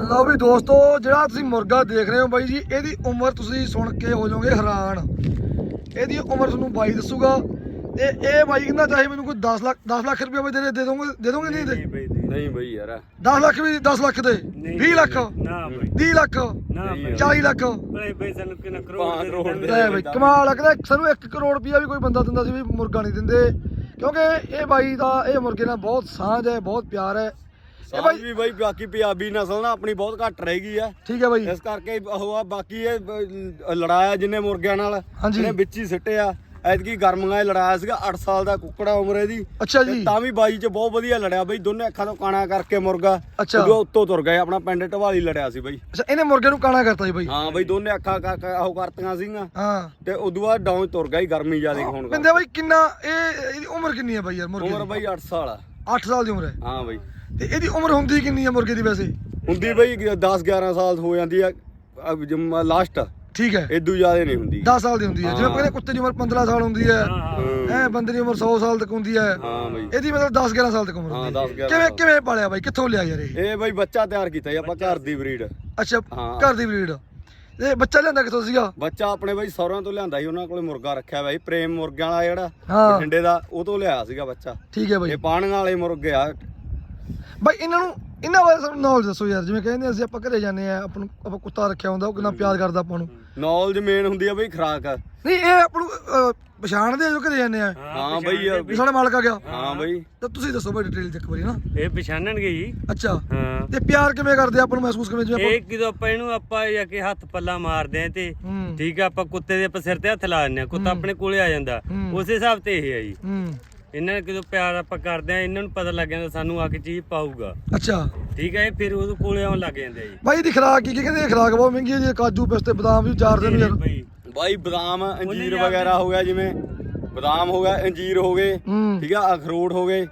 ਲਓ ਵੀ ਦੋਸਤੋ ਜਿਹੜਾ ਤੁਸੀਂ ਮੁਰਗਾ ਦੇਖ ਰਹੇ ਹੋ ਬਾਈ ਜੀ ਇਹਦੀ ਉਮਰ ਤੁਸੀਂ ਸੁਣ ਕੇ ਹੋ ਜਾਓਗੇ ਹੈਰਾਨ। ਇਹਦੀ ਉਮਰ ਤੁਹਾਨੂੰ ਬਾਈ ਦੱਸੂਗਾ। ਤੇ ਇਹ ਬਾਈ ਕਹਿੰਦਾ ਚਾਹੇ ਮੈਨੂੰ ਕੋਈ 10 ਲੱਖ 10 ਲੱਖ ਰੁਪਏ ਵੀ ਦੇ ਦੇ ਦੋਗੇ ਦੇ ਦੋਗੇ ਨਹੀਂ ਦੇ ਬਈ ਦੇ ਨਹੀਂ ਬਈ ਯਾਰ। 10 ਲੱਖ ਵੀ 10 ਲੱਖ ਦੇ 20 ਲੱਖ ਨਾ ਬਈ। 30 ਲੱਖ ਨਾ ਬਈ। 40 ਲੱਖ। ਬਈ ਬਈ ਸਾਨੂੰ ਕਿੰਨਾ ਕਰੋੜ ਦੇ। ਲੈ ਬਈ ਕਮਾਲ ਕਹਿੰਦਾ ਸਾਨੂੰ 1 ਕਰੋੜ ਰੁਪਇਆ ਵੀ ਕੋਈ ਬੰਦਾ ਦਿੰਦਾ ਸੀ ਵੀ ਮੁਰਗਾ ਨਹੀਂ ਦਿੰਦੇ। ਕਿਉਂਕਿ ਇਹ ਬਾਈ ਦਾ ਇਹ ਮੁਰਗੇ ਨਾਲ ਬਹੁਤ ਸਾਂਝ ਹੈ ਬਹੁਤ ਪਿਆਰ ਹੈ। ਇਹ ਬਾਈ ਵੀ ਬਈ ਬਾਕੀ ਪੰਜਾਬੀ ਨਸਲ ਨਾ ਆਪਣੀ ਬਹੁਤ ਘੱਟ ਰਹਿ ਗਈ ਆ। ਠੀਕ ਹੈ ਬਾਈ। ਇਸ ਕਰਕੇ ਉਹ ਆ ਬਾਕੀ ਇਹ ਬ- ਲੜਾਇਆ ਜਿੰਨੇ ਮੁਰਗਿਆਂ ਨਾਲ ਹਾਂਜੀ। ਇਹਨੇ ਵਿੱਚ ਹੀ ਸਿੱਟਿਆ ਐਤਕੀ ਗਰਮੀਆਂ 'ਚ ਲੜਾਇਆ ਸੀਗਾ 8 ਸਾਲ ਦਾ ਕੁੱਕੜਾ ਉਮਰ ਇਹਦੀ। ਅੱਛਾ ਤੇ ਜੀ। ਤਾਂ ਵੀ ਬਾਈ 'ਚ ਬਹੁਤ ਵਧੀਆ ਲੜਿਆ ਬਈ ਦੋਨੇ ਅੱਖਾਂ ਤੋਂ ਕਾਣਾ ਕਰਕੇ ਮੁਰਗਾ ਅੱਛਾ। ਉਦੋਂ ਉੱਤੋਂ ਤੁਰ ਗਏ ਆਪਣਾ ਪਿੰਡ ਢਵਾਲੀ ਲੜਿਆ ਸੀ ਬਈ। ਅੱਛਾ ਇਹਨੇ ਮੁਰਗੇ ਨੂੰ ਕਾਣਾ ਕਰਤਾ ਜੀ ਬਾਈ? ਹਾਂ ਬਈ ਦੋਨੇ ਅੱਖਾਂ ਕਰ- ਕਰ- ਉਹ ਕਰਤੀਆਂ ਸੀਗੀਆਂ। ਹਾਂ। ਤੇ ਉਦੋਂ ਬਾਅਦ ਡਾਊਨ ਤੁਰ ਗਿਆ ਸੀ ਗਰਮੀ ਜ਼ਿਆਦਾ ਹੋਣ ਕਰਕੇ। ਪਿੰਦੇ ਬਾਈ ਕਿੰਨਾ ਇਹ ਇਹਦੀ ਉਮਰ ਕਿੰਨੀ ਹੈ ਬਾਈ ਯਾਰ ਮੁਰਗੇ ਉਮਰ ਦੀ? ਬਈ 8 ਸਾਲ ਆ। 8 ਸਾਲ ਦੀ ਉਮਰ ਹੈ। ਹਾਂ ਬਈ। ਤੇ ਇਹਦੀ ਉਮਰ ਹੁੰਦੀ ਕਿੰਨੀ ਹੈ ਮੁਰਗੇ ਦੀ ਵੈਸੇ? ਹੁੰਦੀ ਬਈ 10 11 ਸਾਲ ਹੋ ਜਾਂਦੀ ਆ ਲਾਸਟ ਠੀਕ ਹੈ। ਇਦੋਂ ਜ਼ਿਆਦਾ ਨਹੀਂ ਹੁੰਦੀ। 10 ਸਾਲ ਦੀ ਹੁੰਦੀ ਹੈ। ਜਿਵੇਂ। ਕਹਿੰਦੇ ਕੁੱਤੇ ਦੀ ਉਮਰ 15 ਸਾਲ ਹੁੰਦੀ ਹੈ। ਐ ਬੰਦੇ ਦੀ ਉਮਰ 100 ਸਾਲ ਤੱਕ ਹੁੰਦੀ ਹੈ। ਹਾਂ ਬਈ। ਇਹਦੀ ਮਤਲਬ 10 11 ਸਾਲ ਤੱਕ ਉਮਰ ਹੁੰਦੀ ਹੈ। 10 11 ਕਿਵੇਂ। ਕਿਵੇਂ ਪਾਲਿਆ ਬਾਈ? ਕਿੱਥੋਂ ਲਿਆ ਯਾਰ ਇਹ? ਇਹ ਬਈ ਬੱਚਾ ਤਿਆਰ ਕੀਤਾ ਜੀ ਆਪਾਂ ਘਰ ਦੀ ਬਰੀਡ। ਅੱਛਾ। ਘਰ ਦੀ ਬਰੀਡ। ਇਹ ਬੱਚਾ ਲਿਆਂਦਾ ਕਿੱਥੋਂ ਸੀਗਾ? ਬੱਚਾ ਆਪਣੇ ਬਈ ਸੌਰਾਂ ਤੋਂ ਲਿਆਂਦਾ ਸੀ ਉਹਨਾਂ ਕੋਲੇ ਮੁਰਗਾ ਰੱਖਿਆ ਸੀ ਪ੍ਰੇਮ ਮੁਰਗਿਆਂ ਵਾਲਾ ਜਿਹੜਾ। ਬਠਿੰਡੇ ਦਾ ਉਹ ਤੋਂ ਲਿਆਇਆ ਸੀਗਾ ਬੱਚਾ। ਠੀਕ ਹੈ ਬਾਈ। ਇਹ ਪਾਣੀਆਂ ਵਾਲੇ ਮੁਰਗੇ ਆ ਬਾਈ ਇਹਨਾਂ ਨੂੰ ਇਹਨਾਂ ਬਾਰੇ ਸਾਨੂੰ ਨੌਲੇਜ ਦੱਸੋ ਯਾਰ ਜਿਵੇਂ ਕਹਿੰਦੇ ਅਸੀਂ ਆਪਾਂ ਘਰੇ ਜਾਂਦੇ ਆ ਆਪਾਂ ਨੂੰ ਆਪਾਂ ਕੁੱਤਾ ਰੱਖਿਆ ਹੁੰਦਾ ਉਹ ਕਿੰਨਾ ਪਿਆਰ ਕਰਦਾ ਆਪਾਂ ਨੂੰ। ਨੌਲੇਜ ਮੇਨ ਹੁੰਦੀ ਆ ਬਈ ਖਰਾਕ। ਨਹੀਂ ਇਹ ਆਪਾਂ ਨੂੰ ਅਹ, ਪਛਾਣਦੇ ਆ ਜੋ ਘਰੇ ਜਾਂਦੇ ਆ। ਹਾਂ ਬਈ ਇਹ- ਵੀ ਸਾਡਾ ਮਾਲਕ ਆ ਗਿਆ। ਹਾਂ ਬਈ। ਤਾਂ ਤੁਸੀਂ ਦੱਸੋ ਬਾਈ ਡਿਟੇਲ ਚ ਇੱਕ ਵਾਰੀ ਨਾ। ਇਹ ਪਛਾਣਨਗੇ ਜੀ। ਅੱਛਾ। ਹਾਂ। ਤੇ ਪਿਆਰ ਕਿਵੇਂ ਕਰਦੇ ਆ ਆਪਾਂ ਨੂੰ ਮਹਿਸੂਸ ਕਿਵੇਂ ਜਿਵੇਂ ਇਹ ਕਿਦੋਂ ਆਪਾਂ ਇਹਨੂੰ ਆਪਾਂ ਜਾਂ ਕਿ ਹੱਥ ਪੱਲਾ ਮਾਰਦੇ ਆ ਤੇ ਆਪਾਂ ਹੂੰ। ਠੀਕ ਆ ਆਪਾਂ ਕੁੱਤੇ ਦੇ ਆਪਾਂ ਸਿਰ ਤੇ ਹੱਥ ਲਾ ਦਿੰਦੇ ਆ। ਕੁੱਤਾ ਆਪਣੇ ਕੋਲੇ ਆ ਜਾਂਦਾ। ਹੂੰ। ਉਸੇ ਹਿਸਾਬ ਤੇ ਇਹ ਹੈ ਜੀ। ਹੂੰ। ਇਹਨਾਂ ਨੇ ਕਿਦੋਂ ਪਿਆਰ ਆਪਾਂ ਕਰਦੇ ਆ ਇਹਨਾਂ ਨੂੰ ਪਤਾ ਲੱਗ ਜਾਂਦਾ ਸਾਨੂੰ ਆ ਕੇ ਚੀਜ਼ ਪਾਊਗਾ। ਅੱਛਾ। ਠੀਕ ਹੈ ਇਹ ਫਿਰ ਉਹਦੇ ਕੋਲੇ ਆਉਣ ਲੱਗ ਜਾਂਦੇ ਆ ਜੀ। ਬਾਈ ਦੀ ਖਰਾਕ ਕੀ ਕੀ ਕਹਿੰਦੇ? ਖਰਾਕ ਬਹੁਤ ਮਹਿੰਗੀ ਹੈ ਜੀ ਕਾਜੂ ਪਿਸਤੇ ਬਦਾਮ ਵੀ ਚਾਰ ਦਿਨ ਯਾਰ। ਬਈ ਬਾਈ ਬਦਾਮ ਅੰਜੀਰ ਵਗੈਰਾ ਹੋ ਗਿਆ ਜਿਵੇਂ ਬਦਾਮ ਹੋ ਗਿਆ ਅੰਜੀਰ ਹੋ ਗਏ ਠੀਕ ਆ ਅਖਰੋਟ ਹੋ ਗਏ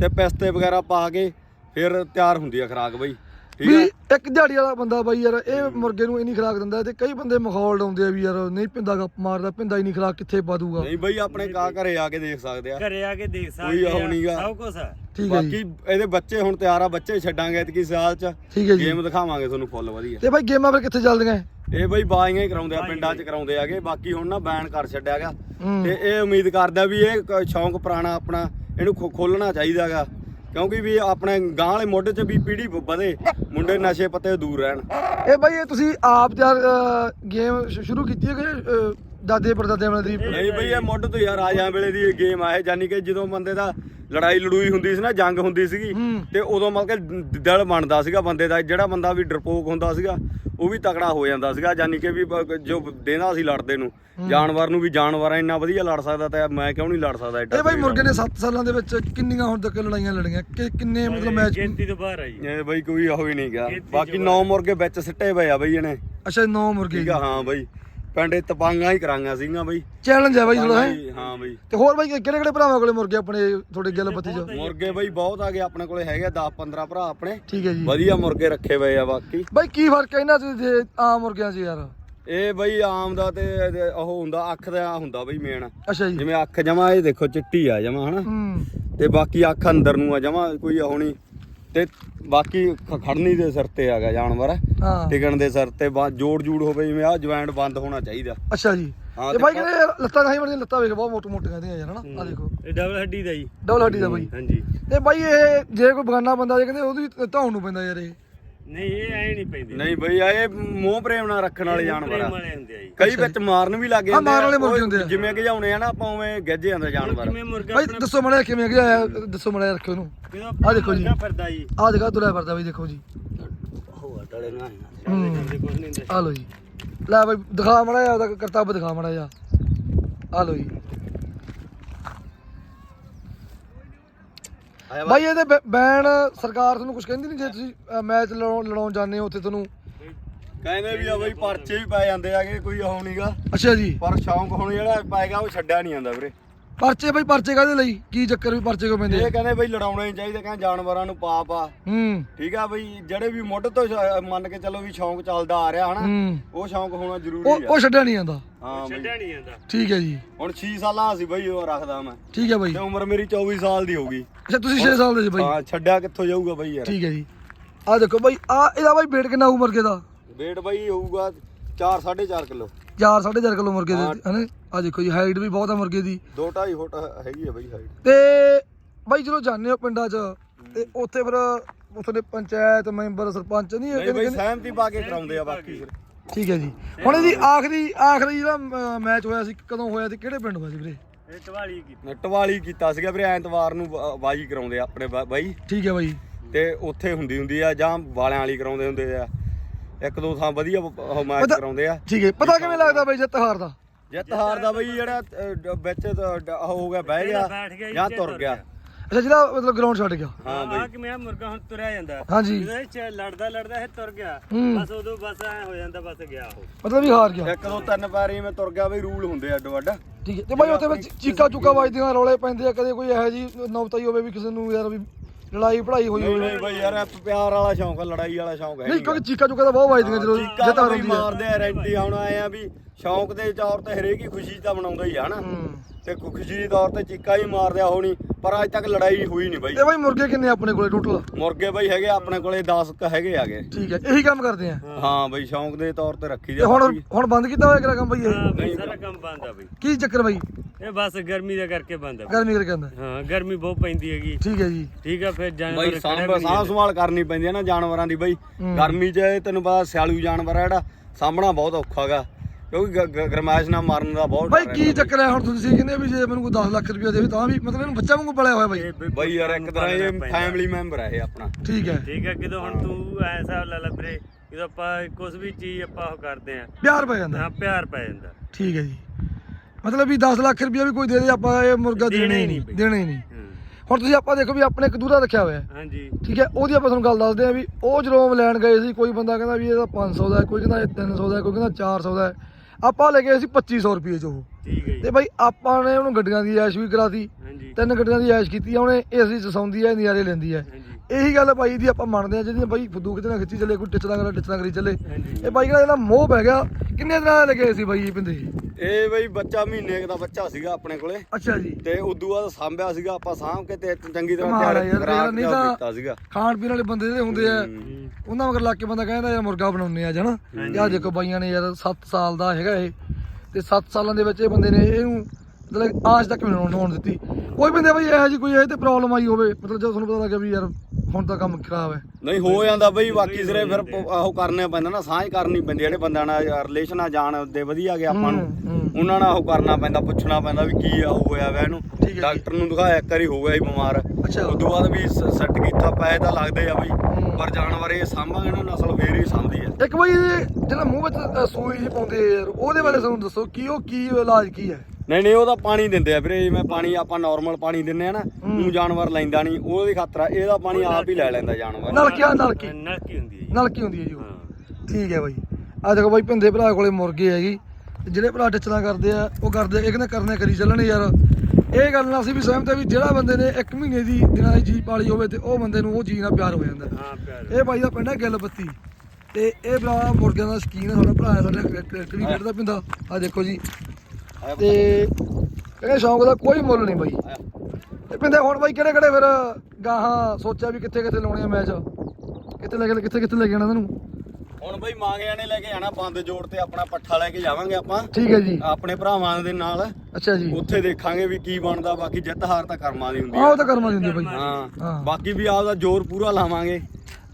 ਤੇ ਪਿਸਤੇ ਵਗੈਰਾ ਪਾ ਕੇ ਫਿਰ ਤਿਆਰ ਹੁੰਦੀ ਆ ਖਰਾਕ ਬਈ। ਵੀ ਆ ਇੱਕ ਦਿਹਾੜੀ ਵਾਲਾ ਬੰਦਾ ਬਾਈ ਯਾਰ ਇਹ ਮੁਰਗੇ ਨੂੰ ਇੰਨੀ ਖਰਾਕ ਦਿੰਦਾ ਤੇ ਕਈ ਬੰਦੇ ਮਖੌਲ ਡਾਉਂਦੇ ਆ ਵੀ ਯਾਰ ਨਹੀਂ ਪਿੰਦਾ ਗੱਪ ਮਾਰਦਾ ਪਿੰਦਾ ਹੀ ਨਹੀਂ ਖਰਾਕ ਕਿੱਥੇ ਪਾ ਦੂਗਾ ਨਹੀਂ ਬਈ ਆਪਣੇ ਕਾ ਘਰੇ ਆ ਕੇ ਦੇਖ ਸਕਦੇ ਆ। ਘਰੇ ਆ ਕੇ ਦੇਖ ਕੋਈ ਸਕਦੇ ਉਹ ਨੀਗਾ। ਸਭ ਕੁਝ ਆ। ਠੀਕ ਹੈ ਬਾਕੀ ਇਹਦੇ ਬੱਚੇ ਹੁਣ ਤਿਆਰ ਆ ਬੱਚੇ ਛੱਡਾਂਗੇ ਇਤਕੀ ਸਾਲ ਚ। ਠੀਕ ਹੈ ਜੀ। ਗੇਮ ਦਿਖਾਵਾਂਗੇ ਤੁਹਾਨੂੰ ਫੁੱਲ ਵਧੀਆ। ਤੇ ਬਾਈ ਗੇਮਾਂ ਫਿਰ ਕਿੱਥੇ ਚੱਲਦੀਆਂ? ਇਹ ਬਈ ਬਾਈਆਂ ਹੀ ਕਰਾਉਂਦੇ ਆ ਪਿੰਡਾਂ 'ਚ ਕਰਾਉਂਦੇ ਆਗੇ। ਬਾਕੀ ਹੁਣ ਨਾ ਬੈਨ ਕਰ ਛੱਡਿਆ ਗਿਆ ਤੇ ਇਹ ਉਮੀਦ ਕਰਦਾ ਵੀ ਇਹ ਸ਼ੌਂਕ ਪੁਰਾਣਾ ਆਪਣਾ ਇਹਨੂੰ ਖੋਲਣਾ ਚਾਹੀਦਾਗਾ ਕਿਉਂਕਿ ਵੀ ਆਪਣੇ ਗਾਂ ਵਾਲੇ ਮੋਢੇ 'ਚ ਵੀ ਪੀੜ੍ਹੀ ਵਧੇ ਮੁੰਡੇ ਨਸ਼ੇ ਪੱਤੇ ਦੂਰ ਰਹਿਣ। ਇਹ ਬਾਈ ਇਹ ਤੁਸੀਂ ਆਪ ਯਾਰ ਗੇਮ ਸ਼ੁਰੂ ਕੀਤੀ ਹੈ ਕਿ ਅਹ, ਦਾਦੇ ਪੜਦਾਦੇ ਵਾਲੇ ਦੀ ਨਹੀਂ ਬਈ ਇਹ ਮੁੱਢ ਤੋਂ ਯਾਰ ਰਾਜਿਆਂ ਵੇਲੇ ਦੀ ਇਹ ਗੇਮ ਆ ਇਹ ਜਾਨੀ ਕਿ ਜਦੋਂ ਬੰਦੇ ਦਾ ਲੜਾਈ ਲੜੂਈ ਹੁੰਦੀ ਸੀ ਨਾ ਜੰਗ ਹੁੰਦੀ ਸੀਗੀ। ਤੇ ਉਦੋਂ ਮਤਲਬ ਕਿ ਦਿਲ ਬਣਦਾ ਸੀਗਾ ਬੰਦੇ ਦਾ ਜਿਹੜਾ ਬੰਦਾ ਵੀ ਡਰਪੋਕ ਹੁੰਦਾ ਸੀਗਾ ਉਹ ਵੀ ਤਕੜਾ ਹੋ ਜਾਂਦਾ ਸੀਗਾ ਜਾਨੀ ਕਿ ਵੀ ਜੋ ਦੇਣਾ ਸੀ ਲੜਦੇ ਨੂੰ ਜਾਨਵਰ ਨੂੰ ਵੀ ਜਾਨਵਰ ਇੰਨਾ ਵਧੀਆ ਲੜ ਸਕਦਾ ਤੇ ਮੈਂ ਕਿਉਂ ਨਹੀਂ ਲੜ ਸਕਦਾ ਐਡਾ ਇਹ ਬਾਈ ਮੁਰਗੇ ਨੇ 7 ਸਾਲਾਂ ਦੇ ਵਿੱਚ ਕਿੰਨੀਆਂ ਹੁਣ ਤੱਕ ਲੜਾਈਆਂ ਲੜੀਆਂ ਕਿ ਕਿੰਨੇ ਮਤਲਬ ਮੈਚ ਗਿਣਤੀ ਤੋਂ ਬਾਹਰ ਆ ਜੀ। ਇਹ ਬਈ ਕੋਈ ਉਹ ਹੀ ਨਹੀਂ ਗਿਆ ਬਾਕੀ ਬੜਾ। ਨੌ ਮੁਰਗੇ ਵਿੱਚ ਸਿੱਟੇ ਪਏ ਆ ਬਈ ਇਹਨੇ। ਅੱਛਾ 9 ਮੁਰਗੇ ਠੀਕ ਆ ਹਾਂ ਬਈ। ਪਿੰਡੇ ਤਪਾਂਗਾ ਹੀ ਕਰਾਂਗਾ ਸੀਗਾ ਬਈ। ਚੈਲੰਜ ਹੈ ਬਾਈ ਥੋੜਾ ਹੈ? ਬਈ। ਤੇ ਹੋਰ ਬਾਈ ਕਿਹੜੇ ਕਿਹੜੇ ਭਰਾਵਾਂ ਕੋਲੇ ਮੁਰਗੇ ਆਪਣੇ ਤੁਹਾਡੇ ਗਿੱਲ ਪੱਤੀ ਚ? ਮੁਰਗੇ ਬਈ ਬਹੁਤ ਆ ਗਏ ਆਪਣੇ ਕੋਲੇ ਹੈਗੇ 10 15 ਭਰਾ ਆਪਣੇ। ਠੀਕ ਹੈ ਜੀ। ਵਧੀਆ ਮੁਰਗੇ ਰੱਖੇ ਹੋਏ ਆ ਬਾਕੀ। ਬਾਈ ਕੀ ਫ਼ਰਕ ਹੈ ਇਹਨਾਂ ਚ ਤੇ ਆਮ ਮੁਰਗਿਆਂ 'ਚ ਯਾਰ? ਇਹ ਬਈ ਆਮ ਦਾ ਤੇ ਇਹਦੇ ਉਹ ਹੁੰਦਾ ਅੱਖ ਦਾ ਹੁੰਦਾ ਬਈ ਮੇਨ ਅੱਛਾ ਜੀ। ਜਿਵੇਂ ਅੱਖ ਜਮਾ ਇਹ ਦੇਖੋ ਚਿੱਟੀ ਆ ਜਮਾ ਹਨਾ? ਹੂੰ। ਤੇ ਬਾਕੀ ਅੱਖ ਅੰਦਰ ਨੂੰ ਆ ਜਮਾ ਕੋਈ ਉਹ ਨਹੀਂ। ਤੇ ਬਾਕੀ ਖ- ਖੜਨੀ ਦੇ ਸਿਰ ਤੇ ਆਗਾ ਜਾਨਵਰ। ਹਾਂ। ਟਿਕਣ ਦੇ ਸਿਰ ਤੇ ਬਾ- ਜੋੜ ਜੂੜ ਹੋਵੇ ਜਿਵੇਂ ਆ ਜੁਆਇੰਟ ਬੰਦ ਹੋਣਾ ਚਾਹੀਦਾ। ਅੱਛਾ ਜੀ। ਹਾਂ ਤੇ ਤੇ ਬਾਈ ਕਹਿੰਦੇ ਲੱਤਾਂ ਨਹੀਂ ਮਰਦੀਆਂ ਲੱਤਾਂ ਵੇਖ ਬਹੁਤ ਮੋਟ ਮੋਟੀਆਂ ਇਹਦੀਆਂ ਯਾਰ ਹਨਾ? ਆ ਦੇਖੋ। ਇਹ ਡਬਲ ਹੱਡੀ ਦਾ ਜੀ। ਡਬਲ ਹੱਡੀ ਦਾ ਬਾਈ। ਹਾਂਜੀ। ਤੇ ਬਾਈ ਇਹ ਜੇ ਕੋਈ ਬਗਾਨਾ ਬੰਦਾ ਜੇ ਕਹਿੰਦੇ ਉਹਦੀ ਧੌਣ ਨੂੰ ਪੈਂਦਾ ਯਾਰ ਇਹ। ਨਹੀਂ ਇਹ ਐ ਨਹੀਂ ਪੈਂਦੇ। ਨਹੀਂ ਬਈ ਆ ਇਹ ਮੋਹ ਪ੍ਰੇਮ ਨਾਲ ਰੱਖਣ ਵਾਲੇ ਜਾਨਵਰ ਆ। ਵਾਲੇ ਹੁੰਦੇ ਆ ਜੀ। ਕਈ ਵਿੱਚ ਮਾਰਨ ਵੀ ਲੱਗ ਹਾਂ, ਜਾਂਦੇ ਮਾਰਨ ਵਾਲੇ ਮੁਰਗੇ ਹੁੰਦੇ ਆ। ਜਿਵੇਂ ਕਿ ਜਾਉਣੇ ਆ ਨਾ ਆਪਾਂ ਉਵੇਂ ਗੱਜੇ ਜਾਂਦੇ ਜਾਨਵਰ। ਮੁਰਗਾ ਬਾਈ ਦੱਸੋ ਮੜਿਆ ਕਿਵੇਂ ਗਿਆ ਦੱਸੋ ਮੜਿਆ ਰੱਖਿਓ ਉਹਨੂੰ ਕਿਦੋਂ ਆਹ ਦੇਖੋ ਜੀ। ਮੁਰਗਾ ਫਿਰਦਾ ਜੀ। ਆਹ ਜਗ੍ਹਾ ਤੁਰਿਆ ਫਿਰਦਾ ਬਾਈ ਦੇਖੋ ਜੀ। ਹੋਆ ਟਲੇ ਨਾ। ਹੂੰ। ਕਰਦੇ ਕੁਝ ਨਹੀਂ ਹੁੰਦਾ। ਆ ਲੋ ਜੀ। ਲੈ ਬਾਈ ਦਿਖਾ ਮੜਾ ਜਾ ਉਹਦਾ ਕਰਤੱਵ ਦਿਖਾ ਮੜਾ ਜਾ ਆ ਲੋ ਜੀ ਆਇਆ ਬਾਈ ਇਹਦੇ ਬੈ- ਬੈਨ ਸਰਕਾਰ ਤੁਹਾਨੂੰ ਕੁਝ ਕਹਿੰਦੀ ਨਹੀਂ ਜੇ ਤੁਸੀਂ ਅ, ਮੈਚ ਲੜਾਉਣ ਲੜਾਉਣ ਜਾਂਦੇ ਹੋ ਉੱਥੇ ਤੁਹਾਨੂੰ? ਕਹਿੰਦੇ ਵੀ ਆ ਬਈ ਪਰਚੇ ਵੀ ਪੈ ਜਾਂਦੇ ਆਗੇ ਕੋਈ ਉਹ ਨਹੀਂਗਾ ਅੱਛਾ ਜੀ। ਪਰ ਸ਼ੌਂਕ ਹੁਣ ਜਿਹੜਾ ਪਾਏਗਾ ਉਹ ਛੱਡਿਆ ਨਹੀਂ ਜਾਂਦਾ ਵੀਰੇ। ਪਰਚੇ ਬਾਈ ਪਰਚੇ ਕਾਹਦੇ ਲਈ? ਕੀ ਚੱਕਰ ਵੀ ਪਰਚੇ ਕੋ ਪੈਂਦੇ ਇਹ ਕਹਿੰਦੇ ਬਈ ਲੜਾਉਣਾ ਹੀ ਚਾਹੀਦਾ ਕਹਿੰਦੇ ਜਾਨਵਰਾਂ ਨੂੰ ਪਾਪ ਆ। ਹੂੰ। ਠੀਕ ਆ ਬਈ ਜਿਹੜੇ ਵੀ ਮੁੱਢ ਤੋਂ ਸ਼- ਮੰਨ ਕੇ ਚੱਲੋ ਵੀ ਸ਼ੌਂਕ ਚੱਲਦਾ ਆ ਰਿਹਾ ਹਨਾ ਹੂੰ। ਉਹ ਸ਼ੌਂਕ ਹੋਣਾ ਉਹ ਜ਼ਰੂਰੀ ਆ। ਉਹ ਛੱਡਿਆ ਨਹੀਂ ਜਾਂਦਾ। ਹਾਂ ਬਈ। ਛੱਡਿਆ ਨਹੀਂ ਜਾਂਦਾ। ਠੀਕ ਹੈ ਜੀ। ਹੁਣ 6 ਸਾਲਾਂ ਸੀ ਬਈ ਉਹ ਰੱਖਦਾ ਮੈਂ। ਠੀਕ ਹੈ ਬਾਈ। ਤੇ ਉਮਰ ਮੇਰੀ 24 ਸਾਲ ਦੀ ਹੋ ਗਈ। ਅੱਛਾ ਤੁਸੀਂ 6 ਸਾਲ ਦੇ ਜੀ ਬਾਈ? ਹਾਂ ਛੱਡਿਆ ਕਿੱਥੋਂ ਜਾਊਗਾ ਬਈ ਯਾਰ। ਠੀਕ ਹੈ ਜੀ। ਆ ਦੇਖੋ ਬਾਈ ਆ ਇਹਦਾ ਬਾਈ weight ਕਿੰਨਾ ਹੋਊ ਮੁਰਗੇ ਦਾ? weight ਬਾਈ ਹੋਊਗਾ 4 4.5 ਕਿਲੋ। 4 4.5 ਕਿਲੋ ਮੁਰਗੇ ਦੇ ਹਨੇ? ਆ ਦੇਖੋ ਜੀ ਹਾਈਟ ਵੀ ਬਹੁਤ ਆ ਮੁਰਗੇ ਦੀ। 2 2.5 ਫੁੱਟ ਹੈਗੀ ਆ ਬਾਈ ਹਾਈਟ ਤੇ ਬਾਈ ਜਦੋਂ ਜਾਂਦੇ ਹੋ ਪਿੰਡਾਂ 'ਚ ਤੇ ਉੱਥੇ ਫਿਰ ਉੱਥੇ ਦੇ ਪੰਚਾਇਤ ਮੈਂਬਰ ਸਰਪੰਚ ਨਹੀਂ ਨਹੀਂ ਹੈਗੇ ਬਾਈ ਸਹਿਮਤੀ ਪਾ ਕੇ ਕਰਾਉਂਦੇ ਆ ਬਾਕੀ ਫਿਰ। ਠੀਕ ਹੈ ਜੀ। ਹੁਣ ਇਹਦੀ ਆਖਰੀ ਆਖਰੀ ਜਿਹੜਾ ਮੈਚ ਹੋਇਆ ਸੀ ਕਦੋਂ ਹੋਇਆ ਤੇ ਕਿਹੜੇ ਪਿੰਡ ਹੋਇਆ ਸੀ ਵੀਰੇ? ਇਹ ਟਵਾਲੀ ਕੀਤੀ। ਸੀਗਾ ਵੀਰੇ ਐਤਵਾਰ ਨੂੰ ਬਾਜੀ ਕਰਾਉਂਦੇ ਆ ਆਪਣੇ ਬਾਈ। ਠੀਕ ਹੈ ਬਾਈ। ਤੇ ਉੱਥੇ ਹੁੰਦੀ ਹੁੰਦੀ ਆ ਜਾਂ ਵਾਲਿਆਂ ਵਾਲੀ ਕਰਾਉਂਦੇ ਹੁੰਦੇ ਆ। ਇੱਕ ਦੋ ਥਾਂ ਵਧੀਆ ਉਹ ਮੈਚ ਪਤਾ- ਕਰਾਉਂਦੇ ਆ। ਠੀਕ ਹੈ ਪਤਾ ਕਿਵੇਂ ਲੱਗਦਾ ਬਾਈ ਜਿੱਤ ਹਾਰ ਦਾ? ਜਿੱਤ ਹਾਰ ਦਾ ਬਈ ਜਿਹੜਾ ਡ- ਵਿੱਚ ਤਾਂ ਡ- ਉਹ ਹੋ ਗਿਆ ਬਹਿ ਗਿਆ ਬੈਠ ਗਿਆ ਜੀ, ਤੁਰ ਤੁਰ ਗਿਆ। ਅੱਛਾ ਜਿਹੜਾ ਮਤਲਬ ਗਰਾਊਂਡ ਛੱਡ ਗਿਆ। ਹਾਂ ਆ ਬਈ। ਕਿ ਮੈਂ ਮੁਰਗਾ ਹੁਣ ਤੁਰਿਆ ਜਾਂਦਾ। ਹਾਂਜੀ। ਜਦੋਂ ਇਹ ਚ ਲੜਦਾ ਲੜਦਾ ਇਹ ਤੁਰ ਗਿਆ। ਹੂੰ। ਬਸ ਉਦੋਂ ਬਸ ਐ ਹੋ ਜਾਂਦਾ ਬਸ ਗਿਆ ਉਹ। ਮਤਲਬ ਵੀ ਹਾਰ ਗਿਆ। ਇੱਕ ਦੋ ਤਿੰਨ ਪੈਰੀ ਮੈਂ ਤੁਰ ਗਿਆ ਬਈ ਰੂਲ ਹੁੰਦੇ ਆ ਅੱਡੋ ਅੱਡ ਠੀਕ ਹੈ। ਤੇ ਬਾਈ ਉੱਥੇ ਵਿੱਚ ਚੀਕਾ ਚੁੱਕਾ ਵੱਜਦੀਆਂ ਰੌਲੇ ਪੈਂਦੇ ਆ ਕਦੇ ਕੋਈ ਇਹੋ ਜੀ ਨੌਬਤਾਈ ਹੋਵੇ ਵੀ ਕਿਸੇ ਨੂੰ ਯਾਰ ਵੀ ਲੜਾਈ ਪੜਾਈ ਹੋਈ ਨਹੀਂ ਹੋਵੇ। ਨਹੀਂ ਬਈ ਯਾਰ ਇਹ ਪਿਆਰ ਵਾਲਾ ਸ਼ੌਂਕ ਆ ਲੜਾਈ ਵਾਲਾ ਸ਼ੌਂਕ ਹੈ ਨਹੀਂ ਕਿਉਂਕਿ ਚੀਕਾ ਚੁੱਕਾ ਤਾਂ ਬਹੁਤ ਵੱਜਦੀਆਂ ਜਦੋਂ ਜਿੱਤ ਤਾਂ ਮਾਰਦੇ ਆ ਰੈਂਟੀ ਹੁਣ ਆਏ ਆ ਵੀ ਸ਼ੌਂਕ ਦੇ ਤੌਰ ਤੇ ਹਰੇਕ ਹੀ ਖੁਸ਼ੀ ਤਾਂ ਮਨਾਉਂਦਾ ਹੀ ਆ ਹਨਾ? ਹੂੰ। ਤੇ ਖੁਸ਼ੀ ਦੇ ਤੌਰ ਤੇ ਚੀਕਾ ਹੀ ਮਾਰਦਿਆ ਹੋਣੀ ਪਰ ਅੱਜ ਤੱਕ ਲੜਾਈ ਹੋਈ ਨਹੀਂ ਬਾਈ। ਤੇ ਬਾਈ ਮੁਰਗੇ ਕਿੰਨੇ ਆਪਣੇ ਕੋਲੇ ਟੋਟਲ ਮੁਰਗੇ ਬਾਈ ਹੈਗੇ ਆਪਣੇ ਕੋਲੇ 10 ਕ ਹੈਗੇ ਆਗੇ। ਠੀਕ ਹੈ ਇਹੀ ਕੰਮ ਕਰਦੇ ਆ? ਹਾਂ ਬਾਈ ਸ਼ੌਂਕ ਦੇ ਤੌਰ ਤੇ ਰੱਖੀ ਦੇ ਹੁਣ ਹੁਣ ਬੰਦ ਕੀਤਾ ਹੋਇਆ ਕਿਹੜਾ ਕੰਮ ਬਾਈ ਇਹ? ਹਾਂ ਬਈ ਸਾਰਾ ਕੰਮ ਬੰਦ ਆ ਬਈ। ਕੀ ਚੱਕਰ ਬਾਈ? ਇਹ ਬਸ ਗਰਮੀ ਦਾ ਕਰਕੇ ਬੰਦ ਬਈ। ਗਰਮੀ ਕਰਕੇ ਆਂਦਾ ਹਾਂ। ਗਰਮੀ ਬਹੁਤ ਪੈਂਦੀ ਹੈਗੀ। ਠੀਕ ਹੈ ਜੀ। ਠੀਕ ਆ ਫਿਰ ਜਾਨਵਰ ਬਾਈ ਸਾਂਭ ਸਾਂਭ ਸੰਭਾਲ ਕਰਨੀ ਪੈਂਦੀ ਹੈ ਨਾ ਜਾਨਵਰਾਂ ਦੀ ਬਾਈ। ਹੂੰ। ਗਰਮੀ 'ਚ ਤੈਨੂੰ ਪਤਾ ਸਿਆਲੂ ਜਾਨਵਰ ਆ ਜਿਹੜਾ ਸਾਹਮਣਾ ਬਹੁਤ ਔਖਾ ਗਾ। ਕਿਉਂਕਿ ਗਰਮਾਇਸ਼ ਨਾਲ ਮਰਨ ਦਾ ਬਹੁਤ ਬਾਈ ਕੀ ਚੱਕਰ ਹੈ? ਹੁਣ ਤੁਸੀਂ ਕਹਿੰਦੇ ਵੀ ਜੇ ਮੈਨੂੰ ਕੋਈ 10 ਲੱਖ ਰੁਪਇਆ ਦੇਵੇ ਤਾਂ ਵੀ ਮਤਲਬ ਇਹਨੂੰ ਬੱਚਾ ਵਾਂਗੂ ਪਲਿਆ ਹੋਇਆ ਬਾਈ। ਬਈ ਬਾਈ ਯਾਰ ਇੱਕ ਤਰ੍ਹਾਂ ਇਹ। ਫੈਮਿਲੀ ਮੈਂਬਰ ਹੈ ਇਹ ਆਪਣਾ। ਠੀਕ ਹੈ। ਠੀਕ ਆ ਕਿਦੋਂ ਹੁਣ ਤੂੰ ਐਸਾ ਲਾ ਲਾ ਵੀਰੇ ਜਦੋਂ ਆਪਾਂ ਕੁਝ ਵੀ ਚੀਜ਼ ਆਪਾਂ ਉਹ ਕਰਦੇ ਆ ਪਿਆਰ ਪੈ ਜਾਂਦਾ। ਤਾਂ ਪਿਆਰ ਪੈ ਜਾਂਦਾ। ਠੀਕ ਹੈ ਜੀ। ਮਤਲਬ ਵੀ 10 ਲੱਖ ਰੁਪਇਆ ਵੀ ਕੋਈ ਦੇ ਦੇ ਆਪਾਂ ਇਹ ਮੁਰਗਾ ਦੇਣਾ ਹੀ ਨਹੀਂ। ਦੇਣਾ ਹੀ ਨਹੀਂ। ਹੁਣ ਤੁਸੀਂ ਆਪਾਂ ਦੇਖੋ ਵੀ ਆਪਣੇ ਇੱਕ ਦੂਰਾ ਰੱਖਿਆ ਹੋਇਆ। ਹੈ ਹਾਂਜੀ। ਠੀਕ ਹੈ ਉਹਦੀ ਆਪਾਂ ਤੁਹਾਨੂੰ ਗੱਲ ਦੱਸਦੇ ਆ ਵੀ ਉਹ ਜਦੋਂ ਲੈਣ ਗਏ ਸੀ ਕੋਈ ਬੰਦਾ ਕਹਿੰਦਾ ਵੀ ਇਹਦਾ 500 ਦਾ ਹੈ, ਕੋਈ ਕਹਿੰਦਾ ਇਹ 300 ਦਾ ਹੈ, ਕੋਈ ਕਹਿੰਦਾ 400 ਦਾ ਹੈ। ਆਪਾਂ ਲੈ ਗਏ ਸੀ 2500 ਰੁਪਏ ਚ ਉਹ। ਠੀਕ ਹੈ ਜੀ। ਤੇ ਬਾਈ ਆਪਾਂ ਨੇ ਉਹਨੂੰ ਗੱਡੀਆਂ ਦੀ ਐਸ਼ ਵੀ ਕਰਾਤੀ ਹਾਂਜੀ। ਤਿੰਨ ਗੱਡੀਆਂ ਦੀ ਐਸ਼ ਕੀਤੀ ਆ ਉਹਨੇ ਏਸੀ ਚ ਸੌਂਦੀ ਹੈ ਨਜ਼ਾਰੇ ਲੈਂਦੀ ਹੈ। ਹਾਂਜੀ। ਇਹੀ ਗੱਲ ਬਾਈ ਦੀ ਆਪਾਂ ਮੰਨਦੇ ਆ ਜਿਹਦੀ ਬਾਈ ਫੁੱਦੂ ਕਿਤੇ ਨਾ ਖਿੱਚੀ ਚੱਲੇ ਕੋਈ ਟਿਚਲਾ ਕਰਾ ਟਿਚਲਾ ਕਰੀ ਚੱਲੇ। ਇਹ ਬਾਈ ਕਹਿੰਦਾ ਇਹਦਾ ਮੋਹ ਪੈ ਗਿਆ। ਕਿੰਨੇ ਦਿਨਾਂ ਦਾ ਲੱਗੇ ਸੀ ਬਾਈ ਇਹ ਪਿੰਦੇ ਇਹ ਬਾਈ ਬੱਚਾ ਮਹੀਨੇ ਦਾ ਬੱਚਾ ਸੀਗਾ ਆਪਣੇ ਕੋਲੇ। ਅੱਛਾ ਜੀ। ਤੇ ਉਦੋਂ ਬਾਅਦ ਸਾਂਭਿਆ ਸੀਗਾ ਆਪਾਂ ਸਾਂਭ ਕੇ ਤੇ ਚੰਗੀ ਤਰ੍ਹਾਂ ਤਿਆਰ ਕਰਾ ਨਹੀਂ ਤਾਂ- ਕੀਤਾ ਸੀਗਾ। ਖਾਣ ਪੀਣ ਵਾਲੇ ਬੰਦੇ ਜਿਹੜੇ ਹੁੰਦੇ ਆ। ਉਹਨਾਂ ਮਗਰ ਲੱਗ ਕੇ ਬੰਦਾ ਕਹਿੰਦਾ ਯਾਰ ਮੁਰਗਾ ਬਣਾਉਣੇ ਆ ਜਣਾ ਯਾਰ ਦੇਖੋ ਬਾਈਆਂ ਨੇ ਯਾਰ 7 ਸਾਲ ਦਾ ਹੈਗਾ ਇਹ। ਤੇ 7 ਸਾਲਾਂ ਦੇ ਵਿੱਚ ਇਹ ਬੰਦੇ ਨੇ ਇਹਨੂੰ ਮਤਲਬ ਆਜ ਤੱਕ ਹੋਣ ਹੋਣ ਦਿੱਤੀ। ਕੋਈ ਬੰਦੇ ਬਾਈ ਇਹੋ ਜੀ ਕੋਈ ਇਹ ਤੇ ਪ੍ਰੋਬਲਮ ਆਈ ਹੋਵੇ ਮਤਲਬ ਜਦੋਂ ਤੁਹਾਨੂੰ ਪਤਾ ਲੱਗਿਆ ਵੀ ਯਾਰ ਹੁਣ ਤਾਂ ਕੰਮ ਖਰਾਬ ਹੈ ਨਹੀਂ ਹੋ ਜਾਂਦਾ ਬਈ ਬਾਕੀ ਸਿਰੇ ਫਿਰ ਪ- ਉਹ ਕਰਨੇ ਪੈਂਦਾ ਨਾ ਸਾਂਝ ਕਰਨੀ ਪੈਂਦੀ ਜਿਹੜੇ ਬੰਦਿਆਂ ਨਾਲ ਰਿਲੇਸ਼ਨ ਆ ਜਾਣ ਦੇ ਵਧੀਆ ਗਿਆ ਆਪਾਂ ਨੂੰ ਹੂੰ, ਹੂੰ। ਉਹਨਾਂ ਨਾਲ ਉਹ ਕਰਨਾ ਪੈਂਦਾ ਪੁੱਛਣਾ ਪੈਂਦਾ ਵੀ ਕੀ ਆ ਹੋਇਆ ਵਾ ਇਹਨੂੰ ਠੀਕ ਹੈ ਜੀ। ਡਾਕਟਰ ਨੂੰ ਦਿਖਾਇਆ ਇੱਕ ਵਾਰੀ ਹੋ ਗਿਆ ਸੀ ਬਿਮਾਰ ਅੱਛਾ। ਉਸ ਤੋਂ ਬਾਅਦ ਵੀ ਸੈੱਟ ਕੀਤਾ ਪੈਸੇ ਤਾਂ ਲੱਗਦੇ ਆ ਬਈ ਹੂੰ। ਪਰ ਜਾਨਵਰ ਇਹ ਸਾਂਭਾਂਗੇ ਨਾ ਨਸਲ ਫੇਰ ਹੀ ਸਾਂਭਦੀ ਆ ਇੱਕ ਬਾਈ ਇਹ ਜਿਹੜਾ ਮੂੰਹ ਵਿੱਚ ਅ, ਸੂਈ ਜੀ ਪਾਉਂਦੇ ਆ ਯਾਰ ਉਹਦੇ ਬਾਰੇ ਸਾਨੂੰ ਦੱਸੋ ਕੀ ਉਹ ਕੀ ਇਲਾਜ ਕੀ ਹੈ ਨਹੀਂ ਨਹੀਂ ਉਹਦਾ ਪਾਣੀ ਦਿੰਦੇ ਆ ਵੀਰੇ ਜਿਵੇਂ ਪਾਣੀ ਆਪਾਂ ਨਾਰਮਲ ਪਾਣੀ ਦਿੰਨੇ ਆ ਨਾ ਉਹ ਜਾਨਵਰ ਲੈਂਦਾ ਨਹੀਂ ਉਹਦੀ ਖਾਤਰ ਆ, ਇਹਦਾ ਪਾਣੀ ਆਪ ਹੀ ਲੈ ਲੈਂਦਾ ਜਾਨਵਰ। ਨਲਕੀਆਂ ਨਲਕੀ। ਨਲਕੀ ਹੁੰਦੀ ਹੈ ਜੀ। ਨਲਕੀ ਹੁੰਦੀ ਹੈ ਜੀ ਉਹ। ਹਾਂ। ਠੀਕ ਹੈ ਬਾਈ। ਆ ਦੇਖੋ ਬਾਈ ਭਿੰਦੇ ਭਰਾ ਕੋਲੇ ਮੁਰਗੇ ਹੈਗੀ ਜਿਹੜੇ ਭਰਾ ਟਿਚਲਾਂ ਕਰਦੇ ਆ ਉਹ ਕਰਦੇ ਇਹ ਕਹਿੰਦੇ ਕਰਨੇ ਕਰੀ ਚੱਲਣ ਯਾਰ। ਇਹ ਗੱਲ ਨਾਲ ਅਸੀਂ ਵੀ ਸਹਿਮਤ ਆ ਵੀ ਜਿਹੜਾ ਬੰਦੇ ਨੇ ਇੱਕ ਮਹੀਨੇ ਦੀ ਦਿਨਾਂ ਦੀ ਚੀਜ਼ ਪਾਲੀ ਹੋਵੇ ਤੇ ਉਹ ਬੰਦੇ ਨੂੰ ਉਹ ਚੀਜ਼ ਨਾਲ ਪਿਆਰ ਹੋ ਜਾਂਦਾ। ਹਾਂ ਪਿਆਰ ਇਹ ਬਾਈ ਦਾ ਪਿੰਡ ਹੈ ਗਿੱਲ ਬੱਤੀ ਤੇ ਇਹ ਭਰਾ ਮੁਰਗਿਆਂ ਦਾ ਸ਼ਕੀਨ ਹੈ ਸਾਡਾ ਭਰਾ ਸਾਡਾ ਕ੍ਰਿਕਟ ਵੀ ਖੇਡਦਾ ਪਿੰਦਾ। ਆ ਦੇਖੋ ਜੀ ਤੇ ਕਹਿੰਦੇ ਸ਼ੌਂਕ ਦਾ ਕੋਈ ਮੁੱਲ ਨਹੀਂ ਬਾਈ। ਤੇ ਪਿੰਦੇ ਹੁਣ ਬਾਈ ਕਿਹੜੇ ਕਿਹੜੇ ਫਿਰ ਗਾਹਾਂ ਸੋਚਿਆ ਵੀ ਕਿੱਥੇ ਕਿੱਥੇ ਲਾਉਣੇ ਆ ਮੈਚ? ਕਿੱਥੇ ਲੈ ਕੇ ਕਿੱਥੇ ਕਿੱਥੇ ਲੈ ਕੇ ਜਾਣਾ ਇਹਨਾਂ ਨੂੰ ਹੁਣ ਬਈ ਮਾਂਗਿਆਂ ਨੇ ਲੈ ਕੇ ਜਾਣਾ ਬੰਦ ਜੋੜ ਤੇ ਆਪਣਾ ਪੱਠਾ ਲੈ ਕੇ ਜਾਵਾਂਗੇ ਆਪਾਂ। ਠੀਕ ਹੈ ਜੀ। ਆਪਣੇ ਭਰਾਵਾਂ ਦੇ ਨਾਲ। ਅੱਛਾ ਜੀ। ਉੱਥੇ ਦੇਖਾਂਗੇ ਵੀ ਕੀ ਬਣਦਾ ਬਾਕੀ ਜਿੱਤ ਹਾਰ ਤਾਂ ਕਰਮਾਂ ਦੀ ਹੁੰਦੀ ਆਹ ਉਹ ਆ। ਤਾਂ ਕਰਮਾ ਦਿੰਦੇ ਬਾਈ। ਹਾਂ। ਬਾਕੀ ਵੀ ਆਪਦਾ ਜ਼ੋਰ ਪੂਰਾ ਲਾਵਾਂਗੇ।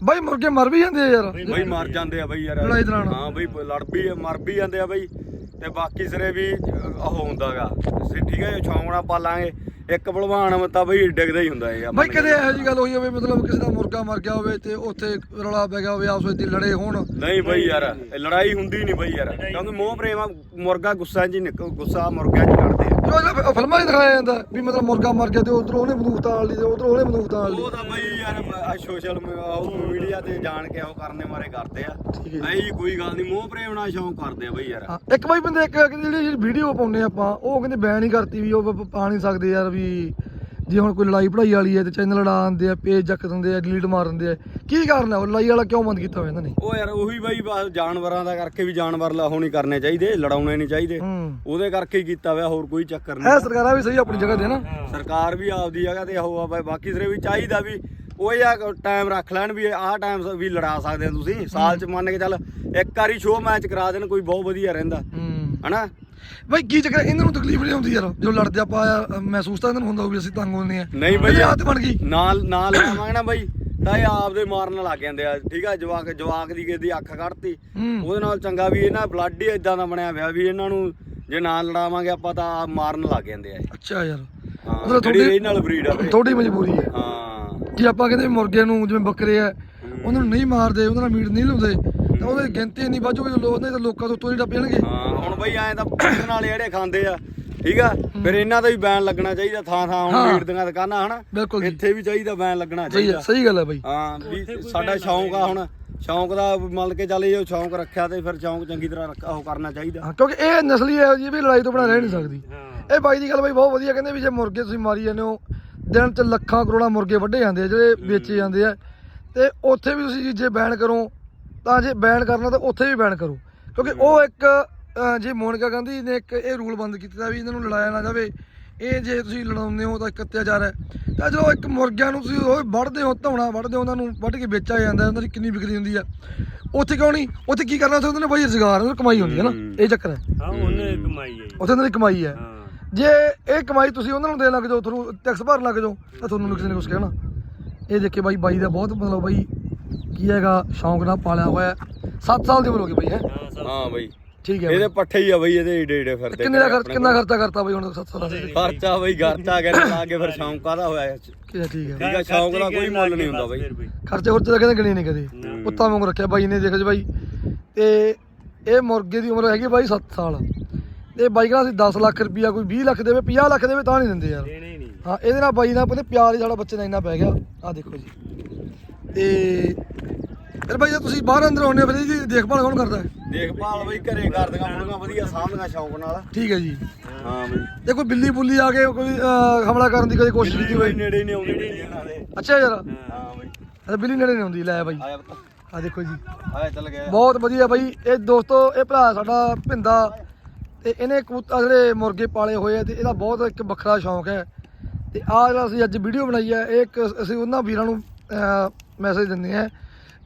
ਬਾਈ ਮੁਰਗੇ ਮਰ ਵੀ ਜਾਂਦੇ ਆ ਯਾਰ। ਬਈ ਮਰ ਜਾਂਦੇ ਆ ਬਈ ਯਾਰ। ਲੜਾਈ ਦੌਰਾਨ। ਹਾਂ ਬਈ ਲੜ ਵੀ ਮਰ ਵੀ ਜਾਂਦੇ ਆ ਬਈ। ਤੇ ਬਾਕੀ ਸਿਰੇ ਵੀ ਉਹ ਹੁੰਦਾਗਾ। ਠੀਕ ਹੈ ਛਾਉਣਾ ਪਾਲਾਂਗੇ। ਇੱਕ ਭਲਵਾਨ ਤਾਂ ਬਈ ਡਿੱਗਦਾ ਹੀ ਹੁੰਦਾ ਹੈਗਾ ਬਾਈ ਕਦੇ ਇਹੋ ਜੀ ਗੱਲ ਹੋਈ ਹੋਵੇ ਮਤਲਬ ਕਿਸੇ ਦਾ ਮੁਰਗਾ ਮਰ ਗਿਆ ਹੋਵੇ ਤੇ ਉੱਥੇ ਰੌਲਾ ਪੈ ਗਿਆ ਹੋਵੇ ਆਪਸ ਵਿੱਚ ਲੜੇ ਹੋਣ। ਨਹੀਂ ਬਈ ਯਾਰ ਇਹ ਲੜਾਈ ਹੁੰਦੀ ਨਹੀਂ ਬਈ ਯਾਰ। ਕਿਉਂਕਿ ਮੋਹ ਪ੍ਰੇਮ ਮੁਰਗਾ ਗੁੱਸਾ ਨਿਕਲ ਗੁੱਸਾ ਮੁਰਗਿਆਂ ਚ ਲੜਦੇ ਜੋ ਜਿਹੜਾ ਫਿਲਮਾਂ 'ਚ ਦਿਖਾਇਆ ਜਾਂਦਾ ਵੀ ਮਤਲਬ ਮੁਰਗਾ ਮਰ ਗਿਆ ਤੇ ਉਧਰੋਂ ਉਹਨੇ ਬੰਦੂਕ ਤਾਲ ਲਈ ਤੇ ਉਧਰੋਂ ਉਹਨੇ ਬੰਦੂਕ ਤਾਲ ਲਈ। ਉਹ ਤਾਂ ਬਈ ਯਾਰ ਸੋਸ਼ਲ ਮੀਡੀਆ ਤੇ ਜਾਣ ਕੇ ਉਹ ਕਰਨੇ ਮਾਰੇ ਕਰਦੇ ਆ। ਐਈ ਕੋਈ ਗੱਲ ਨਹੀਂ ਮੋਹ ਪ੍ਰੇਮ ਨਾਲ ਸ਼ੌਂਕ ਕਰਦੇ ਆ ਬਈ ਯਾਰ। ਇੱਕ ਬਾਈ ਬੰਦੇ ਇੱਕ ਜਿਹੜੀ ਵੀਡੀਓ ਪਾਉਂਦੇ ਆਪਾਂ ਉਹ ਕਹਿੰਦੇ ਬੈਨ ਹੀ ਕਰਤੀ ਵੀ ਉਹ ਪਾ ਨਹੀਂ ਸਕਦੇ ਯਾਰ ਵੀ ਜੇ ਹੁਣ ਕੋਈ ਲੜਾਈ ਪੜਾਈ ਵਾਲੀ ਹੈ ਤੇ ਚੈਨਲ ਅੜਾ ਦਿੰਦੇ ਆ ਪੇਜ ਚੱਕ ਦਿੰਦੇ ਆ ਡਿਲੀਟ ਮਾਰ ਦਿੰਦੇ ਆ ਕੀ ਕਾਰਨ ਹੈ ਉਹ ਲੜਾਈ ਵਾਲਾ ਕਿਉਂ ਬੰਦ ਕੀਤਾ ਹੋਇਆ ਇਹਨਾਂ ਨੇ? ਉਹ ਯਾਰ ਉਹੀ ਬਈ ਬਸ ਜਾਨਵਰਾਂ ਦਾ ਕਰਕੇ ਵੀ ਜਾਨਵਰ ਲਾਹੋ ਨਹੀਂ ਕਰਨੇ ਚਾਹੀਦੇ ਲੜਾਉਣੇ ਨਹੀਂ ਚਾਹੀਦੇ। ਹੂੰ। ਉਹਦੇ ਕਰਕੇ ਹੀ ਕੀਤਾ ਹੋਇਆ ਹੋਰ ਕੋਈ ਚੱਕਰ ਨਹੀਂ। ਸਰਕਾਰਾਂ ਵੀ ਸਹੀ ਆਪਣੀ ਜਗ੍ਹਾ ਤੇ ਨਾ। ਸਰਕਾਰ ਵੀ ਆਪਦੀ ਜਗ੍ਹਾ ਤੇ ਉਹ ਆ ਬਈ ਬਾਕੀ ਸਿਰੇ ਵੀ ਚਾਹੀਦਾ ਵੀ ਉਹ ਇਹ ਟਾਈਮ ਰੱਖ ਲੈਣ ਵੀ ਆਹ ਟਾਈਮ ਵੀ ਲੜਾ ਸਕਦੇ ਆ ਤੁਸੀਂ। ਸਾਲ ਚ ਮੰਨ ਕੇ ਚੱਲ ਇੱਕ ਵਾਰੀ ਸ਼ੋਅ ਮੈਚ ਕਰਾ ਦੇਣ ਕੋਈ ਬਹੁਤ ਵਧੀਆ ਰਹਿੰਦਾ। ਹੂੰ। ਹਨਾ? ਬਈ ਕੀ ਚੱਕਰ ਇਹਨਾਂ ਨੂੰ ਤਕਲੀਫ ਨਹੀਂ ਹੁੰਦੀ ਯਾਰ। ਜੋ ਲੜਦੇ ਆਪਾਂ ਅਹ, ਮਹਿਸੂਸ ਤਾਂ ਇਹਨਾਂ ਨੂੰ ਹੁੰਦਾ ਹੋਊ ਵੀ ਅਸੀਂ ਤੰਗ ਹੁੰਦੇ ਆ ਨਹੀਂ ਬਈ ਆਦਤ ਬਣ ਗਈ। ਨਾਲ ਨਾਲ ਲਾਵਾਂਗੇ ਨਾ ਬਈ ਤਾਂ ਇਹ ਆਪਦੇ ਮਾਰਨ ਲੱਗ ਜਾਂਦੇ ਆ। ਠੀਕ ਆ ਜਵਾਕ ਜਵਾਕ ਦੀ ਕਿਸੇ ਦੀ ਅੱਖ ਕੱਢਤੀ ਹੂੰ। ਉਹਦੇ ਨਾਲ ਚੰਗਾ ਵੀ ਇਹਨਾਂ ਬਲੱਡ ਹੀ ਇਦਾਂ ਦਾ ਬਣਿਆ ਹੋਇਆ ਵੀ ਇਹਨਾਂ ਨੂੰ ਜੇ ਨਾਲ ਲੜਾਵਾਂਗੇ ਆਪਾਂ ਤਾਂ ਆਪ ਮਾਰਨ ਲੱਗ ਜਾਂਦੇ ਆ ਇਹ। ਅੱਛਾ ਯਾਰ। ਹਾਂ ਮਤਲਬ ਜਿਹੜੀ ਤੁਹਾਡੀ- ਇਹ ਨਾਲ ਬਰੀਡ ਆ ਬਈ। ਤੁਹਾਡੀ ਮਜਬੂਰੀ ਹੈ। ਹਾਂ। ਜੇ ਆਪਾਂ ਕਹਿੰਦੇ ਮੁਰਗੇ ਨੂੰ ਜਿਵੇਂ ਬੱਕਰੇ ਆ ਉਹਨਾਂ ਨੂੰ ਨਹੀਂ ਮਾਰਦੇ ਉਹਨਾਂ ਦਾ ਮੀਟ ਨਹੀਂ ਲਾਉਂਦੇ ਤਾਂ ਉਹਦੀ ਗਿਣਤੀ ਇੰਨੀ ਵਾਜੂਗੀ ਲੋਕ ਨਹੀਂ ਤਾਂ ਲੋਕਾਂ ਤੋਂ ਉੱਤੋਂ ਹੀ ਟੱਪ ਜਾਣਗੇ। ਹਾਂ ਹੁਣ ਬਈ ਐਂ ਤਾਂ ਇਹਦੇ ਨਾਲ ਜਿਹੜੇ ਖਾਂਦੇ ਆ ਠੀਕ ਆ? ਫਿਰ ਇਹਨਾਂ ਦਾ ਵੀ ਬੈਨ ਲੱਗਣਾ ਚਾਹੀਦਾ ਥਾਂ ਥਾਂ। ਹੁਣ ਮੀਟ ਦੀਆਂ ਦੁਕਾਨਾਂ ਹਨਾ? ਜੀ। ਇੱਥੇ ਵੀ ਚਾਹੀਦਾ ਬੈਨ ਲੱਗਣਾ ਚਾਹੀਦਾ। ਸਹੀ ਗੱਲ ਹੈ ਬਾਈ। ਹਾਂ ਵੀ ਸਾਡਾ ਸ਼ੌਂਕ ਆ ਹੁਣ ਸ਼ੌਂਕ ਦਾ ਮੰਨ ਕੇ ਚੱਲੇ ਜੋ ਸ਼ੌਂਕ ਰੱਖਿਆ ਤੇ ਫਿਰ ਸ਼ੌਂਕ ਚੰਗੀ ਤਰ੍ਹਾਂ ਰੱਖਾ ਉਹ ਕਰਨਾ ਚਾਹੀਦਾ। ਕਿਉਂਕਿ ਇਹ ਨਸਲੀ ਇਹੋ ਜਿਹੀ ਵੀ ਲੜਾਈ ਤੋਂ ਬਿਨਾਂ ਰਹਿ ਨਹੀਂ ਸਕਦੀ। ਇਹ ਬਾਈ ਦੀ ਗੱਲ ਬਾਈ ਬਹੁਤ ਵਧੀਆ ਕਹਿੰਦੇ ਵੀ ਜੇ ਮੁਰਗੇ ਤੁਸੀਂ ਮਾਰੀ ਜਾਂਦੇ ਹੋ ਦਿਨ ਚ ਲੱਖਾਂ ਕਰੋੜਾਂ ਮੁਰਗੇ ਵੱਢੇ ਜਾਂਦੇ ਆ ਜਿਹੜੇ ਵੇਚੇ ਜਾਂਦੇ ਆ। ਤੇ ਉੱਥੇ ਵੀ ਤੁਸੀਂ ਜੇ ਬੈਨ ਕਰੋ ਤਾਂ ਜੇ ਬੈਨ ਕਰਨਾ ਤਾਂ ਉੱਥੇ ਵੀ ਬੈਨ ਕਰੋ। ਕਿਉਂਕਿ ਉਹ ਇੱਕ ਜੇ ਮੋਨਿਕਾ ਗਾਂਧੀ ਨੇ ਇੱਕ ਇਹ ਰੂਲ ਬੰਦ ਕੀਤਾ ਵੀ ਇਹਨਾਂ ਨੂੰ ਲੜਾਇਆ ਨਾ ਜਾਵੇ ਇਹ ਜੇ ਤੁਸੀਂ ਲੜਾਉਂਦੇ ਹੋ ਤਾਂ ਇੱਕ ਅਤਿਆਚਾਰ ਹੈ। ਤਾਂ ਜਦੋਂ ਇੱਕ ਮੁਰਗਿਆਂ ਨੂੰ ਤੁਸੀਂ ਉਹ ਵੱਢਦੇ ਹੋ ਧੌਣਾ ਵੱਢਦੇ ਹੋ ਉਹਨਾਂ ਨੂੰ ਵੱਢ ਕੇ ਵੇਚਿਆ ਜਾਂਦਾ ਉਹਨਾਂ ਦੀ ਕਿੰਨੀ ਵਿਕਰੀ ਹੁੰਦੀ ਆ ਉੱਥੇ ਕਿਉਂ ਨਹੀਂ? ਉੱਥੇ ਕੀ ਕਰਨਾ ਉੱਥੇ ਉਹਨਾਂ ਨੇ ਬਾਈ ਰੁਜ਼ਗਾਰ ਉਹਨਾਂ ਨੂੰ ਕਮਾਈ ਹੁੰਦੀ ਹੈ ਨਾ। ਇਹ ਚੱਕਰ ਹੈ। ਹਾਂ ਉਹਨੇ ਕਮਾਈ ਹੈ ਜੀ। ਉੱਥੇ ਉਹਨਾਂ ਦੀ ਕਮਾਈ ਹੈ। ਜੇ ਇਹ ਕਮਾਈ ਤੁਸੀਂ ਉਹਨਾਂ ਨੂੰ ਦੇਣ ਲੱਗ ਜਾਓ ਤੁਹਾਨੂੰ ਟੈਕਸ ਭਰਨ ਲੱਗ ਜਾਓ ਤਾਂ ਤੁਹਾਨੂੰ ਕਿਸੇ ਨੇ ਕੁਝ ਕਹਿਣਾ। ਇਹ ਦੇਖੇ ਬਾਈ ਬਾਈ ਦਾ ਬਹੁਤ ਮਤਲਬ ਬਾਈ ਕੀ ਹੈਗਾ? ਸ਼ੌਂਕ ਨਾਲ ਪਾਲਿਆ ਹੋਇਆ 7 ਸਾਲ ਦੀ ਉਮਰ ਹੋ ਗਈ ਬਾਈ ਹੈ? ਹਾਂ ਬਈ। ਠੀਕ ਹੈ ਇਹਦੇ। ਪੱਠੇ ਹੀ ਆ ਬਈ ਇਹਦੇ ਏਡੇ ਏਡੇ ਫਿਰਦੇ ਕਿੰਨੇ ਦਾ ਖਰਚ ਕਿੰਨਾ ਖਰਚਾ ਕਰਤਾ ਬਾਈ ਹੁਣ 7 ਸਾਲਾਂ ਦੇ ਖਰਚਾ ਬਈ ਖਰਚਾ ਕੇ ਲਾ ਕੇ ਫਿਰ ਸ਼ੌਂਕ ਕਾਦਾ ਹੋਇਆ? ਠੀਕ ਹੈ ਠੀਕ ਹੈ। ਠੀਕ ਆ ਸ਼ੌਂਕ ਦਾ ਕੋਈ ਮੁੱਲ ਨਹੀਂ ਹੁੰਦਾ ਬਈ। ਖਰਚੇ ਖੁਰਚੇ ਤਾਂ ਕਹਿੰਦੇ ਗਣੇ ਨਹੀਂ ਕਦੇ। ਉੱਤਾ ਵਾਂਗ ਰੱਖਿਆ ਬਾਈ ਨੇ ਦੇਖੋ ਜੀ ਬਾਈ। ਤੇ ਇਹ ਮੁਰਗੇ ਦੀ ਉਮਰ ਹੈਗੀ ਬਾਈ 7 ਸਾਲ। ਤੇ ਬਾਈ ਕਹਿੰਦਾ ਅਸੀਂ 10 ਲੱਖ ਰੁਪਈਆ ਕੋਈ 20 ਲੱਖ ਦੇਵੇ 50 ਲੱਖ ਦੇਵੇ ਤਾਂ ਨਹੀਂ ਦਿੰਦੇ ਯਾਰ। ਹੀ ਨਹੀਂ। ਹਾਂ ਇਹਦੇ ਨਾਲ ਬਾਈ ਨਾਲ ਪਤਾ ਪਿਆਰ ਹੀ ਸਾਡਾ ਬੱਚੇ ਦਾ ਇੰਨਾ ਪੈ ਗਿਆ। ਆਹ ਦੇਖੋ ਜੀ। ਤੇ ਬਾਈ ਜੇ ਤੁਸੀਂ ਬਾਹਰ ਅੰਦਰ ਆਉਂਦੇ ਹੋ ਫਿਰ ਇਹਦੀ ਦੇਖਭਾਲ ਕੌਣ ਕਰਦਾ? ਹੈ ਦੇਖਭਾਲ ਬਈ ਘਰੇ ਕਰਦੀਆਂ ਮੁੰਡੀਆਂ ਵਧੀਆ ਸਾਂਭਦੀਆਂ ਸ਼ੌਂਕ ਨਾਲ। ਠੀਕ ਹੈ ਜੀ। ਹਾਂ ਬਈ। ਤੇ ਕੋਈ ਬਿੱਲੀ ਬੁੱਲੀ ਆ ਕੇ ਕੋਈ ਅਹ, ਹਮਲਾ ਕਰਨ ਦੀ ਕਦੇ ਕੋਸ਼ਿਸ਼ ਕੀਤੀ ਬਈ ਹੋਈ? ਨੇੜੇ ਨਹੀਂ ਆਉਂਦੀ ਇਹਨਾਂ ਦੇ। ਅੱਛਾ ਯਾਰ। ਹਾਂ ਬਈ। ਅੱਛਾ ਬਿੱਲੀ ਨੇੜੇ ਨਹੀਂ ਆਉਂਦੀ ਲੈ ਬਾਈ। ਆਇਆ ਪੁੱਤ। ਆ ਦੇਖੋ ਜੀ। ਆਇਆ ਚੱਲ ਗਿਆ। ਬਹੁਤ ਵਧੀਆ ਬਾਈ। ਇਹ ਦੋਸਤੋ ਇਹ ਭਰਾ ਸਾਡਾ ਭਿੰਦਾ ਤੇ ਇਹਨੇ ਕਬੂਤਰ ਜਿਹੜੇ ਮੁਰਗੇ ਪਾਲੇ ਹੋਏ ਆ ਤੇ ਇਹਦਾ ਬਹੁਤ ਇੱਕ ਵੱਖਰਾ ਸ਼ੌਂਕ ਹੈ। ਤੇ ਆਹ ਜਿਹੜਾ ਅਸੀਂ ਅੱਜ ਵੀਡੀਓ ਬਣਾਈ ਹੈ ਇਹ ਇੱਕ ਅਸੀਂ ਉਹਨਾਂ ਵੀਰਾਂ ਨੂੰ ਮੈਸੇਜ ਦਿੰਦੇ ਆ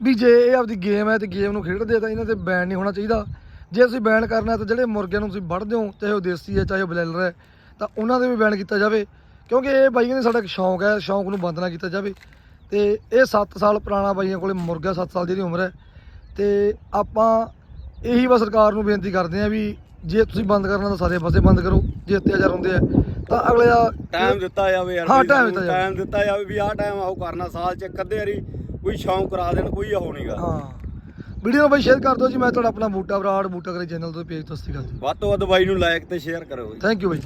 ਵੀ ਜੇ ਇਹ ਆਪਦੀ ਗੇਮ ਹੈ ਤੇ ਗੇਮ ਨੂੰ ਖੇਡਦੇ ਆ ਤਾਂ ਇਹਨਾਂ ਤੇ ਬੈਨ ਨਹੀਂ ਹੋਣਾ ਚਾਹੀਦਾ। ਜੇ ਅਸੀਂ ਬੈਨ ਕਰਨਾ ਤਾਂ ਜਿਹੜੇ ਮੁਰਗਿਆਂ ਨੂੰ ਤੁਸੀਂ ਵੱਢਦੇ ਹੋ ਚਾਹੇ ਉਹ ਦੇਸੀ ਹੈ ਚਾਹੇ ਉਹ ਬਲੈਲਰ ਹੈ ਤਾਂ ਉਹਨਾਂ ਦੇ ਵੀ ਬੈਨ ਕੀਤਾ ਜਾਵੇ। ਕਿਉਂਕਿ ਇਹ ਬਾਈਆਂ ਦੇ ਸਾਡਾ ਇੱਕ ਸ਼ੌਂਕ ਹੈ ਸ਼ੌਂਕ ਨੂੰ ਬੰਦ ਨਾ ਕੀਤਾ ਜਾਵੇ। ਤੇ ਇਹ 7 ਸਾਲ ਪੁਰਾਣਾ ਬਾਈਆਂ ਕੋਲੇ ਮੁਰਗਾ 7 ਸਾਲ ਦੀ ਉਮਰ ਹੈ। ਤੇ ਆਪਾਂ ਇਹੀ ਬਸ ਸਰਕਾਰ ਨੂੰ ਬੇਨਤੀ ਕਰਦੇ ਆ ਵੀ ਜੇ ਤੁਸੀਂ ਬੰਦ ਕਰਨਾ ਤਾਂ ਸਾਰੇ ਪਾਸੇ ਬੰਦ ਕਰੋ ਜੇ ਅਤਿਆਚਾਰ ਹੁੰਦੇ ਆ ਤਾਂ ਅਗਲੇ ਦਾ ਟਾਈਮ ਦਿੱਤਾ ਜਾਵੇ ਯਾਰ ਹਾਂ, ਸਾਨੂੰ ਦਿੱਤਾ ਜਾਵੇ। time ਦਿੱਤਾ ਜਾਵੇ ਵੀ ਆਹ ਟਾਈਮ ਆਓ ਕਰਨਾ ਸਾਲ ਚ ਇੱਕ ਅੱਧੇ ਵਾਰੀ। ਕੋਈ ਸ਼ੌਂਕ ਕਰਾ ਦੇਣ ਕੋਈ ਉਹ ਨਹੀਂਗਾ। ਹਾਂ। ਵੀਡੀਓ ਨੂੰ ਬਾਈ ਸ਼ੇਅਰ ਕਰ ਦਿਓ ਜੀ ਮੈਂ ਤੁਹਾਡਾ ਆਪਣਾ ਬੂਟਾ ਬਰਾੜ ਬੂਟਾ ਕਰੇ ਚੈਨਲ ਤੋਂ ਪੇਜ ਤੋਂ ਸਤਿ ਸ਼੍ਰੀ ਅਕਾਲ ਜੀ। ਵੱਧ ਤੋਂ ਵੱਧ ਬਾਈ ਨੂੰ ਲਾਇਕ ਤੇ ਸ਼ੇਅਰ ਕਰੋ ਬਈ ਥੈਂਕ ਯੂ ਬਾਈ।